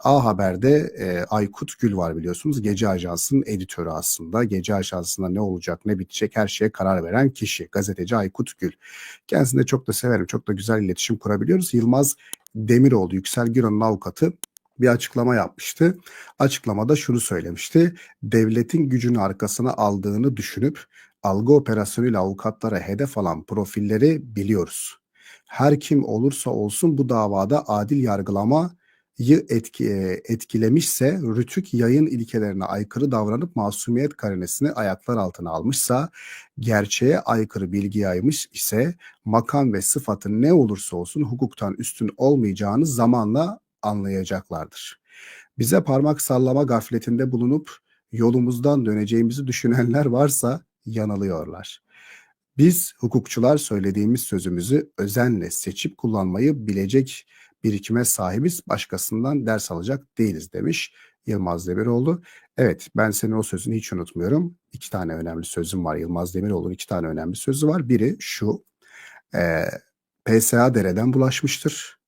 A Haber'de e, Aykut Gül var biliyorsunuz. Gece Ajansı'nın editörü aslında. Gece Ajansı'nda ne olacak ne bitecek her şeye karar veren kişi. Gazeteci Aykut Gül. Kendisini de çok da severim. Çok da güzel iletişim kurabiliyoruz. Yılmaz Demiroğlu, Yüksel Güran'ın avukatı bir açıklama yapmıştı. Açıklamada şunu söylemişti. Devletin gücünü arkasına aldığını düşünüp algı operasyonuyla avukatlara hedef alan profilleri biliyoruz. Her kim olursa olsun bu davada adil yargılama etki, etkilemişse, rütük yayın ilkelerine aykırı davranıp masumiyet karinesini ayaklar altına almışsa, gerçeğe aykırı bilgi yaymış ise makam ve sıfatı ne olursa olsun hukuktan üstün olmayacağını zamanla anlayacaklardır. Bize parmak sallama gafletinde bulunup yolumuzdan döneceğimizi düşünenler varsa yanılıyorlar. Biz hukukçular söylediğimiz sözümüzü özenle seçip kullanmayı bilecek birikime sahibiz, başkasından ders alacak değiliz demiş Yılmaz Demiroğlu. Evet ben senin o sözünü hiç unutmuyorum. İki tane önemli sözüm var. Yılmaz Demiroğlu'nun iki tane önemli sözü var. Biri şu, e, PSA dereden bulaşmıştır.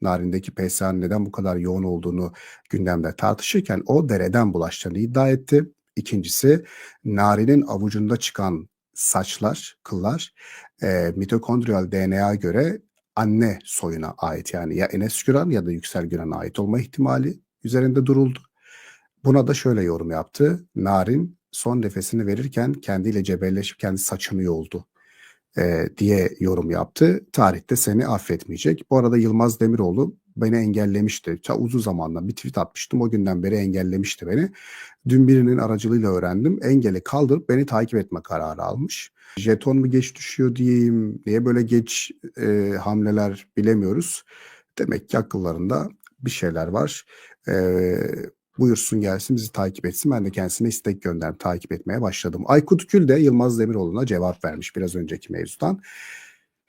Narin'deki PSA'nın neden bu kadar yoğun olduğunu gündemde tartışırken o dereden bulaştığını iddia etti. İkincisi Narin'in avucunda çıkan saçlar, kıllar e, mitokondriyal DNA göre anne soyuna ait yani ya Enes Güran ya da Yüksel Güran'a ait olma ihtimali üzerinde duruldu. Buna da şöyle yorum yaptı. Narin son nefesini verirken kendiyle cebelleşip kendi saçını yoldu e, diye yorum yaptı. Tarihte seni affetmeyecek. Bu arada Yılmaz Demiroğlu beni engellemişti. Ta uzun zamandan bir tweet atmıştım. O günden beri engellemişti beni. Dün birinin aracılığıyla öğrendim. Engeli kaldırıp beni takip etme kararı almış. Jeton mu geç düşüyor diyeyim, niye böyle geç e, hamleler bilemiyoruz. Demek ki akıllarında bir şeyler var. E, buyursun gelsin bizi takip etsin. Ben de kendisine istek gönderdim. Takip etmeye başladım. Aykut Kül de Yılmaz Demiroğlu'na cevap vermiş biraz önceki mevzudan.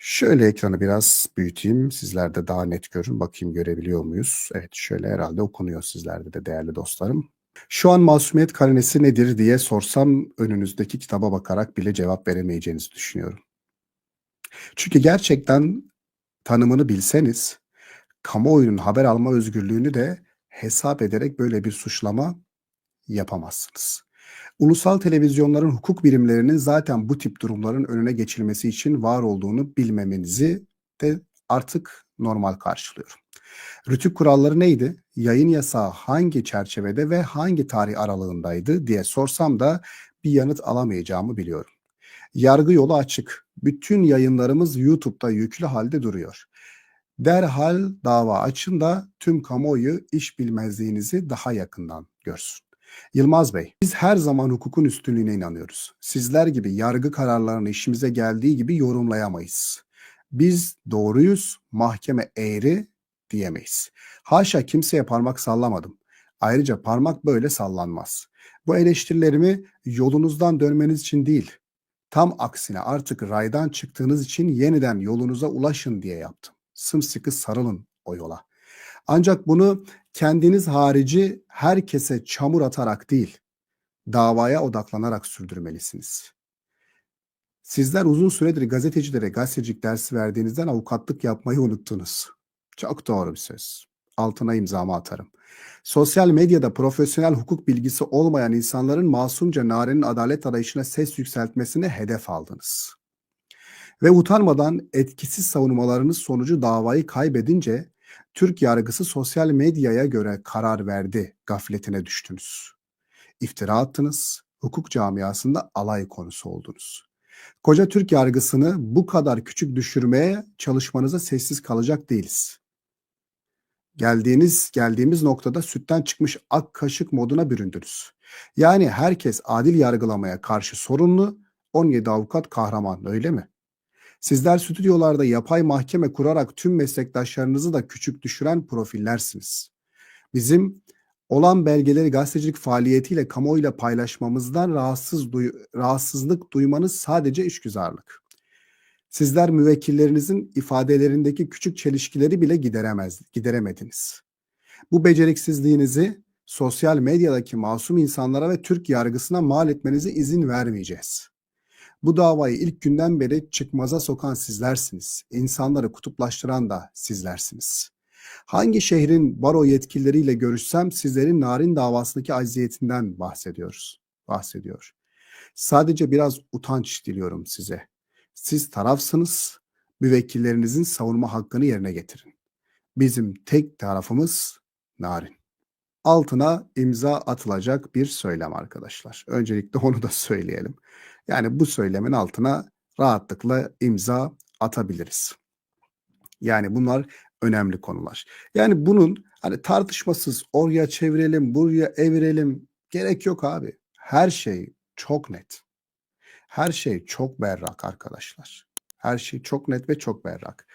Şöyle ekranı biraz büyüteyim. Sizler de daha net görün. Bakayım görebiliyor muyuz? Evet şöyle herhalde okunuyor sizlerde de değerli dostlarım. Şu an masumiyet karinesi nedir diye sorsam önünüzdeki kitaba bakarak bile cevap veremeyeceğinizi düşünüyorum. Çünkü gerçekten tanımını bilseniz kamuoyunun haber alma özgürlüğünü de hesap ederek böyle bir suçlama yapamazsınız. Ulusal televizyonların hukuk birimlerinin zaten bu tip durumların önüne geçilmesi için var olduğunu bilmemenizi de artık normal karşılıyorum. Rütük kuralları neydi? Yayın yasağı hangi çerçevede ve hangi tarih aralığındaydı diye sorsam da bir yanıt alamayacağımı biliyorum. Yargı yolu açık. Bütün yayınlarımız YouTube'da yüklü halde duruyor. Derhal dava açın da tüm kamuoyu iş bilmezliğinizi daha yakından görsün. Yılmaz Bey, biz her zaman hukukun üstünlüğüne inanıyoruz. Sizler gibi yargı kararlarını işimize geldiği gibi yorumlayamayız. Biz doğruyuz, mahkeme eğri diyemeyiz. Haşa kimseye parmak sallamadım. Ayrıca parmak böyle sallanmaz. Bu eleştirilerimi yolunuzdan dönmeniz için değil, tam aksine artık raydan çıktığınız için yeniden yolunuza ulaşın diye yaptım. Sımsıkı sarılın o yola. Ancak bunu kendiniz harici herkese çamur atarak değil, davaya odaklanarak sürdürmelisiniz. Sizler uzun süredir gazetecilere gazetecilik dersi verdiğinizden avukatlık yapmayı unuttunuz. Çok doğru bir söz. Altına imzamı atarım. Sosyal medyada profesyonel hukuk bilgisi olmayan insanların masumca Nare'nin adalet arayışına ses yükseltmesine hedef aldınız. Ve utanmadan etkisiz savunmalarınız sonucu davayı kaybedince Türk yargısı sosyal medyaya göre karar verdi gafletine düştünüz. İftira attınız, hukuk camiasında alay konusu oldunuz. Koca Türk yargısını bu kadar küçük düşürmeye çalışmanıza sessiz kalacak değiliz. Geldiğiniz geldiğimiz noktada sütten çıkmış ak kaşık moduna büründünüz. Yani herkes adil yargılamaya karşı sorumlu, 17 avukat kahraman öyle mi? Sizler stüdyolarda yapay mahkeme kurarak tüm meslektaşlarınızı da küçük düşüren profillersiniz. Bizim olan belgeleri gazetecilik faaliyetiyle kamuoyuyla paylaşmamızdan rahatsız duy rahatsızlık duymanız sadece işgüzarlık. Sizler müvekkillerinizin ifadelerindeki küçük çelişkileri bile gideremez, gideremediniz. Bu beceriksizliğinizi sosyal medyadaki masum insanlara ve Türk yargısına mal etmenize izin vermeyeceğiz. Bu davayı ilk günden beri çıkmaza sokan sizlersiniz. İnsanları kutuplaştıran da sizlersiniz. Hangi şehrin baro yetkilileriyle görüşsem sizlerin narin davasındaki acziyetinden bahsediyoruz. Bahsediyor. Sadece biraz utanç diliyorum size. Siz tarafsınız, müvekkillerinizin savunma hakkını yerine getirin. Bizim tek tarafımız narin. Altına imza atılacak bir söylem arkadaşlar. Öncelikle onu da söyleyelim. Yani bu söylemin altına rahatlıkla imza atabiliriz. Yani bunlar önemli konular. Yani bunun hani tartışmasız oraya çevirelim, buraya evirelim gerek yok abi. Her şey çok net. Her şey çok berrak arkadaşlar. Her şey çok net ve çok berrak.